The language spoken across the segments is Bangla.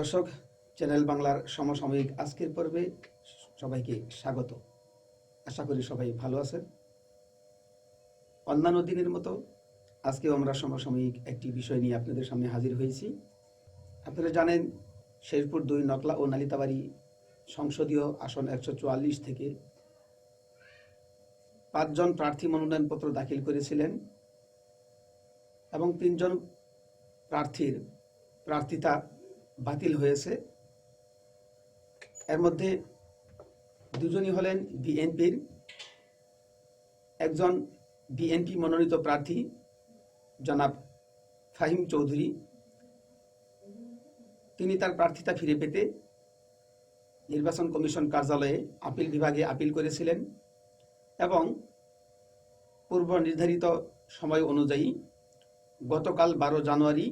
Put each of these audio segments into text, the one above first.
দর্শক, চ্যানেল বাংলার সমসাময়িক আজকের পর্বে সবাইকে স্বাগত। আশা করি সবাই ভালো আছেন। অন্যান্য দিনের মতো আজকেও আমরা সমসাময়িক একটি বিষয় নিয়ে আপনাদের সামনে হাজির হয়েছি। আপনারা জানেন, শেরপুর দুই নকলা ও নালিতাবাড়ি সংসদীয় আসন একশো চুয়াল্লিশ থেকে পাঁচজন প্রার্থী মনোনয়নপত্র দাখিল করেছিলেন এবং তিনজন প্রার্থীর প্রার্থিতা বাতিল হয়েছে। এর মধ্যে দুজনই হলেন বিএনপির, একজন বিএনপি মনোনীত প্রার্থী জনাব ফাহিম চৌধুরী। তিনি তার প্রার্থিতা ফিরে পেতে নির্বাচন কমিশন কার্যালয়ে আপিল বিভাগে আপিল করেছিলেন এবং পূর্ব নির্ধারিত সময় অনুযায়ী গতকাল বারো জানুয়ারি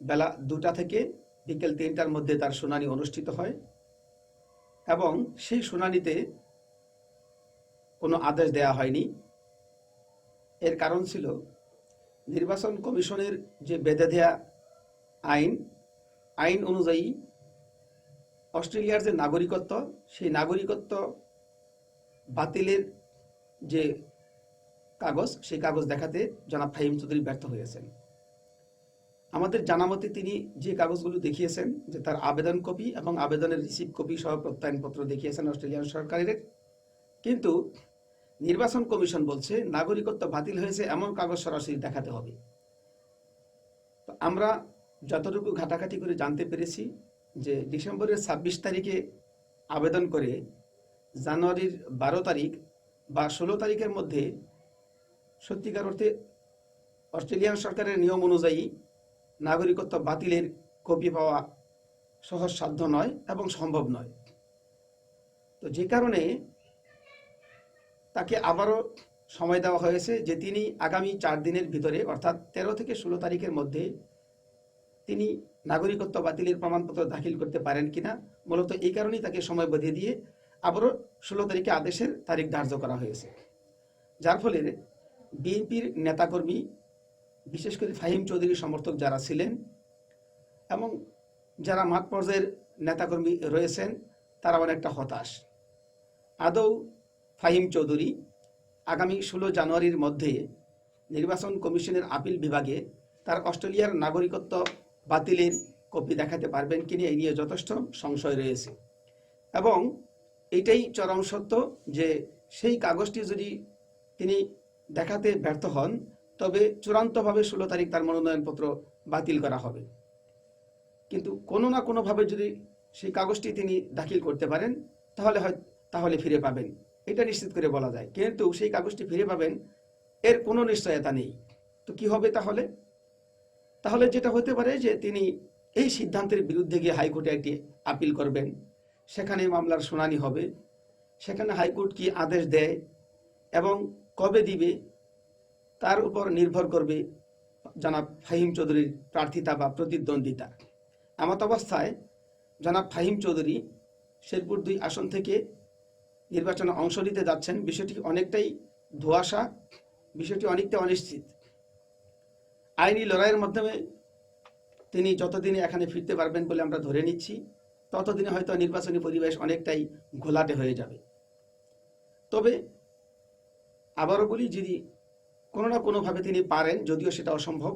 বেলা দুটা থেকে বিকেল তিনটার মধ্যে তার শুনানি অনুষ্ঠিত হয় এবং সেই শুনানিতে কোনো আদেশ দেয়া হয়নি। এর কারণ ছিল নির্বাচন কমিশনের যে বেঁধে দেয়া আইন আইন অনুযায়ী অস্ট্রেলিয়ার যে নাগরিকত্ব, সেই নাগরিকত্ব বাতিলের যে কাগজ, সেই কাগজ দেখাতে জনাব ফাহিম চৌধুরী ব্যর্থ হয়েছেন। আমাদের জানা মতে তিনি যে কাগজগুলো দেখিয়েছেন, যে তার আবেদন কপি এবং আবেদনের রিসিভ কপি সহ প্রত্যয়নপত্র দেখিয়েছেন অস্ট্রেলিয়ান সরকারের। কিন্তু নির্বাচন কমিশন বলছে, নাগরিকত্ব বাতিল হয়েছে, এমন কাগজ সরাসরি দেখাতে হবে। আমরা যতটুকু ঘাটাঘাটি করে জানতে পেরেছি যে ডিসেম্বরের ছাব্বিশ তারিখে আবেদন করে জানুয়ারির বারো তারিখ বা ষোলো তারিখের মধ্যে সত্যিকার অর্থে অস্ট্রেলিয়ান সরকারের নিয়ম অনুযায়ী নাগরিকত্ব বাতিলের কপি পাওয়া সহজসাধ্য নয় এবং সম্ভব নয়। তো যে কারণে তাকে আবারও সময় দেওয়া হয়েছে যে তিনি আগামী চার দিনের ভিতরে, অর্থাৎ তেরো থেকে ষোলো তারিখের মধ্যে তিনি নাগরিকত্ব বাতিলের প্রমাণপত্র দাখিল করতে পারেন কিনা, মূলত এই কারণেই তাকে সময় বেঁধে দিয়ে আবারও ষোলো তারিখে আদেশের তারিখ ধার্য করা হয়েছে। যার ফলে বিএনপির নেতাকর্মী, বিশেষ করে ফাহিম চৌধুরীর সমর্থক যারা ছিলেন এবং যারা মাঠ পর্যায়ের নেতাকর্মী রয়েছেন তারা অনেকটা হতাশ। আদৌ ফাহিম চৌধুরী আগামী ষোলো জানুয়ারির মধ্যে নির্বাচন কমিশনের আপিল বিভাগে তার অস্ট্রেলিয়ার নাগরিকত্ব বাতিলের কপি দেখাতে পারবেন কিনা এই নিয়ে যথেষ্ট সংশয় রয়েছে। এবং এটাই চরম সত্য যে সেই কাগজটি যদি তিনি দেখাতে ব্যর্থ হন, তবে চূড়ান্তভাবে ষোলো তারিখ তার মনোনয়নপত্র বাতিল করা হবে। কিন্তু কোনো না কোনোভাবে যদি সেই কাগজটি তিনি দাখিল করতে পারেন, তাহলে হয় তাহলে ফিরে পাবেন। এটা নিশ্চিত করে বলা যায়। কিন্তু সেই কাগজটি ফিরে পাবেন, এর কোনো নিশ্চয়তা নেই। তো কি হবে তাহলে? তাহলে যেটা হতে পারে যে তিনি এই সিদ্ধান্তের বিরুদ্ধে গিয়ে হাইকোর্টে একটি আপিল করবেন। সেখানে মামলার শুনানি হবে। সেখানে হাইকোর্ট কি আদেশ দেয় এবং কবে দিবে, তার উপর নির্ভর করবে জনাব ফাহিম চৌধুরীর প্রার্থিতা বা প্রতিদ্বন্দ্বিতা। এমত অবস্থায় জনাব ফাহিম চৌধুরী শেরপুর দুই আসন থেকে নির্বাচনে অংশ নিতে যাচ্ছেন বিষয়টি অনেকটাই ধোয়াশা, বিষয়টি অনেকটা অনিশ্চিত। আইনি লড়াইয়ের মাধ্যমে তিনি যতদিনে এখানে ফিরতে পারবেন বলে আমরা ধরে নিচ্ছি, ততদিনে হয়তো নির্বাচনী পরিবেশ অনেকটাই ঘোলাটে হয়ে যাবে। তবে আবারও বলি, যদি কোনো না কোনোভাবে তিনি পারেন, যদিও সেটা অসম্ভব,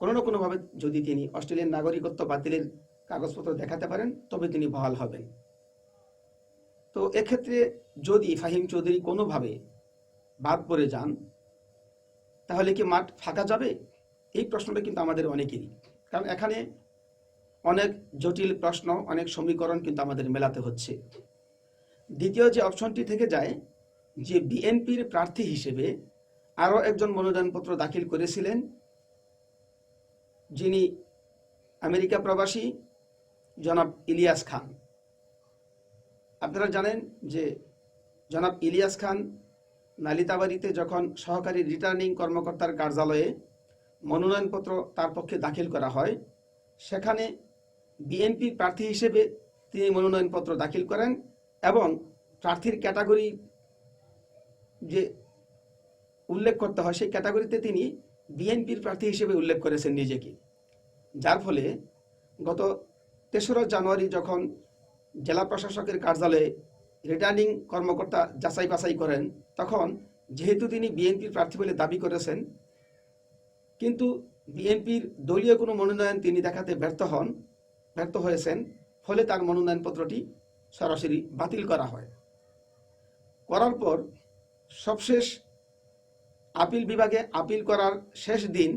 কোনো না কোনোভাবে যদি তিনি অস্ট্রেলিয়ান নাগরিকত্ব বাতিলের কাগজপত্র দেখাতে পারেন, তবে তিনি বহাল হবেন। তো এক্ষেত্রে যদি ফাহিম চৌধুরী কোনোভাবে বাদ পড়ে যান, তাহলে কি মাঠ ফাঁকা যাবে? এই প্রশ্নটা কিন্তু আমাদের অনেকেরই। কারণ এখানে অনেক জটিল প্রশ্ন, অনেক সমীকরণ কিন্তু আমাদের মেলাতে হচ্ছে। দ্বিতীয় যে অপশনটি থেকে যায়, যে বিএনপির প্রার্থী হিসেবে আরও একজন মনোনয়নপত্র দাখিল করেছিলেন, যিনি আমেরিকা প্রবাসী জনাব ইলিয়াস খান। আপনারা জানেন যে জনাব ইলিয়াস খান নালিতাবাড়িতে যখন সহকারী রিটার্নিং কর্মকর্তার কার্যালয়ে মনোনয়নপত্র তার পক্ষে দাখিল করা হয়, সেখানে বিএনপি প্রার্থী হিসেবে তিনি মনোনয়নপত্র দাখিল করেন এবং প্রার্থীর ক্যাটাগরি যে উল্লেখ করতে হয়, সেই ক্যাটাগরিতে তিনি বিএনপির প্রার্থী হিসেবে উল্লেখ করেছেন নিজেকে। যার ফলে গত তেসরা জানুয়ারি যখন জেলা প্রশাসকের কার্যালয়ে রিটার্নিং কর্মকর্তা যাচাই বাছাই করেন। তখন যেহেতু তিনি বিএনপির প্রার্থী বলে দাবি করেছেন, কিন্তু বিএনপির দলীয় কোনো মনোনয়ন তিনি দেখাতে ব্যর্থ হন, ব্যর্থ হয়েছেন, ফলে তার মনোনয়নপত্রটি সরাসরি বাতিল করা হয়। করার পর সবশেষ আপিল বিভাগে আপিল করার শেষ দিন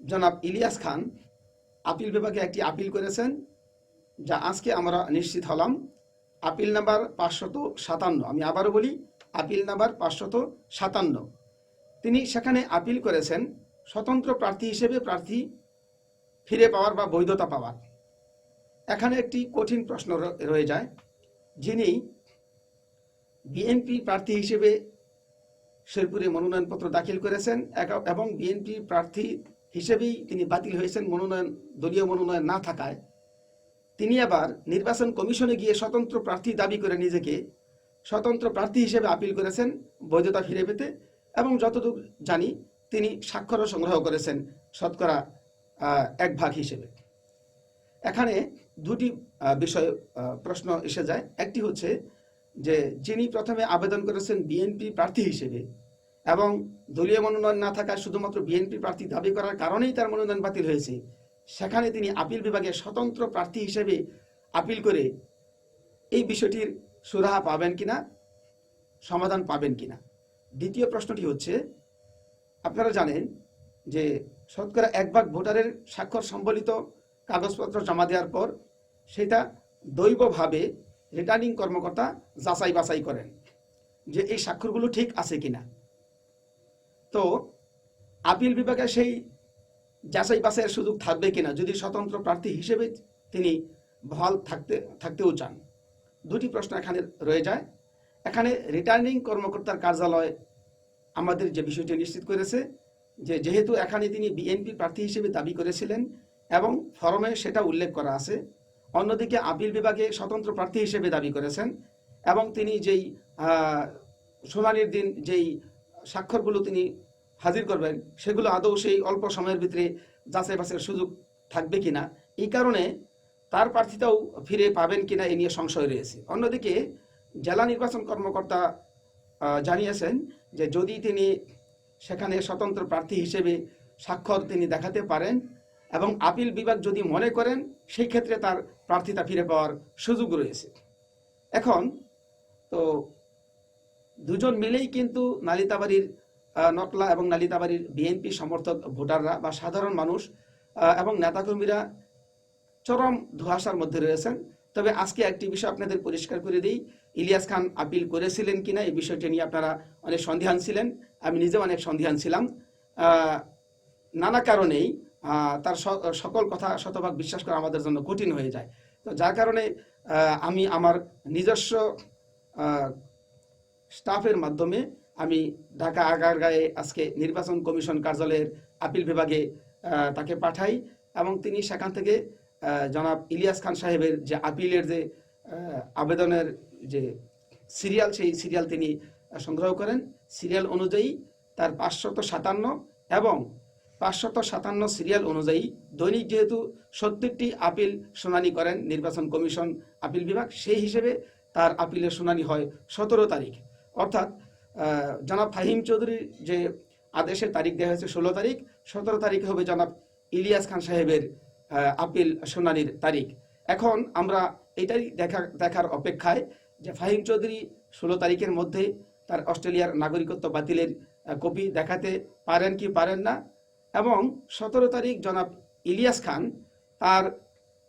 জনাব ইলিয়াস খান আপিল বিভাগে একটি আপিল করেছেন। যা আজকে আমরা নিশ্চিত হলাম, আপিল নাম্বার পাঁচশত সাতান্ন। আমি আবারও বলি, আপিল নাম্বার পাঁচশত সাতান্ন। তিনি সেখানে আপিল করেছেন, স্বতন্ত্র প্রার্থী হিসেবে প্রার্থী ফিরে পাওয়ার বা বৈধতা পাওয়ার। এখানে একটি কঠিন প্রশ্ন রয়ে যায়, যিনি বিএনপি প্রার্থী হিসেবে শেরপুরে মনোনয়নপত্র দাখিল করেছেন এবং বিএনপি প্রার্থী হিসেবেই তিনি বাতিল হয়েছেন মনোনয়ন, দলীয় মনোনয়ন না থাকায়। তিনি আবার নির্বাচন কমিশনে গিয়ে স্বতন্ত্র প্রার্থী দাবি করে নিজেকে স্বতন্ত্র প্রার্থী হিসেবে আপিল করেছেন, বৈধতা ফিরে পেতে এবং যতদূর জানি তিনি স্বাক্ষরও সংগ্রহ করেছেন শতকরা এক ভাগ হিসেবে। এখানে দুটি বিষয় প্রশ্ন এসে যায়। একটি হচ্ছে যে যিনি প্রথমে আবেদন করেছেন বিএনপি প্রার্থী হিসেবে এবং দলীয় মনোনয়ন না থাকায় শুধুমাত্র বিএনপি প্রার্থী দাবি করার কারণেই তার মনোনয়ন বাতিল হয়েছে সেখানে তিনি আপিল বিভাগে স্বতন্ত্র প্রার্থী হিসেবে আপিল করে এই বিষয়টির সুরাহা পাবেন কিনা, সমাধান পাবেন কিনা? দ্বিতীয় প্রশ্নটি হচ্ছে, আপনারা জানেন যে শতকরা এক ভাগ ভোটারের স্বাক্ষর সম্বলিত কাগজপত্র জমা দেওয়ার পর সেটা দৈবভাবে রিটার্নিং কর্মকর্তা যাচাই বাছাই করেন যে এই স্বাক্ষরগুলো ঠিক আছে কিনা। তো আপিল বিভাগে সেই যাচাই বাছাইয়ের সুযোগ থাকবে কিনা, যদি স্বতন্ত্র প্রার্থী হিসেবে তিনি বহাল থাকতে, থাকতেও চান। দুটি প্রশ্ন এখানে রয়ে যায়। এখানে রিটার্নিং কর্মকর্তার কার্যালয় আমাদের যে বিষয়টি নিশ্চিত করেছে, যে যেহেতু এখানে তিনি বিএনপি প্রার্থী হিসেবে দাবি করেছিলেন এবং ফরমে সেটা উল্লেখ করা আছে, অন্যদিকে আপিল বিভাগে স্বতন্ত্র প্রার্থী হিসেবে দাবি করেছেন এবং তিনি যেই শুনানির দিন যেই স্বাক্ষরগুলো তিনি হাজির করবেন সেগুলো আদৌ সেই অল্প সময়ের ভিতরে যাচাই বাছাইয়ের সুযোগ থাকবে কিনা? এই কারণে তার প্রার্থিতাও ফিরে পাবেন কিনা এ নিয়ে সংশয় রয়েছে। অন্যদিকে জেলা নির্বাচন কর্মকর্তা জানিয়েছেন যে যদি তিনি সেখানে স্বতন্ত্র প্রার্থী হিসেবে স্বাক্ষর তিনি দেখাতে পারেন এবং আপিল বিভাগ যদি মনে করেন, সেই ক্ষেত্রে তার প্রার্থিতা ফিরে পাওয়ার সুযোগ রয়েছে। এখন তো দুজন মিলেই কিন্তু নালিতাবাড়ির নকলা এবং নালিতাবাড়ির বিএনপি সমর্থক ভোটাররা বা সাধারণ মানুষ এবং নেতাকর্মীরা চরম ধোঁয়াশার মধ্যে রয়েছেন। তবে আজকে একটি বিষয় আপনাদের পরিষ্কার করে দিই। ইলিয়াস খান আপিল করেছিলেন কিনা এই বিষয়টি নিয়ে আপনারা অনেক সন্দিহান ছিলেন। আমি নিজেও অনেক সন্দিহান ছিলাম। নানা কারণেই তার সকল কথা শতভাগ বিশ্বাস করা আমাদের জন্য কঠিন হয়ে যায়। তো যার কারণে আমি আমার নিজস্ব স্টাফের মাধ্যমে আমি ঢাকা আগার আগারগাঁয়ে আজকে নির্বাচন কমিশন কার্যালয়ের আপিল বিভাগে তাকে পাঠাই এবং তিনি সেখান থেকে জনাব ইলিয়াস খান সাহেবের যে আপিলের যে আবেদনের যে সিরিয়াল, সেই সিরিয়াল তিনি সংগ্রহ করেন। সিরিয়াল অনুযায়ী তার পাঁচশত সাতান্ন এবং পাঁচশত সাতান্ন সিরিয়াল অনুযায়ী দৈনিক যেহেতু সত্তরটি আপিল শুনানি করেন নির্বাচন কমিশন আপিল বিভাগ, সেই হিসেবে তার আপিলের শুনানি হয় সতেরো তারিখ। অর্থাৎ জনাব ফাহিম চৌধুরীর যে আদেশের তারিখ দেওয়া হয়েছে ষোলো তারিখ, সতেরো তারিখে হবে জনাব ইলিয়াস খান সাহেবের আপিল শুনানির তারিখ। এখন আমরা এটাই দেখা, দেখার অপেক্ষায় যে ফাহিম চৌধুরী ষোলো তারিখের মধ্যে তার অস্ট্রেলিয়ার নাগরিকত্ব বাতিলের কপি দেখাতে পারেন কি পারেন না এবং সতেরো তারিখ জনাব ইলিয়াস খান তার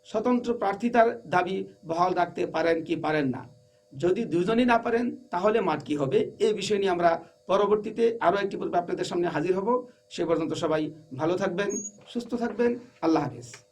স্বতন্ত্র প্রার্থিতার দাবি বহাল রাখতে পারেন কি পারেন না। যদি দুজনই না পারেন, তাহলে মাঠ কি হবে? এই বিষয় নিয়ে আমরা পরবর্তীতে আরও একটি পর্বে আপনাদের সামনে হাজির হব। সে পর্যন্ত সবাই ভালো থাকবেন, সুস্থ থাকবেন। আল্লাহ হাফিজ।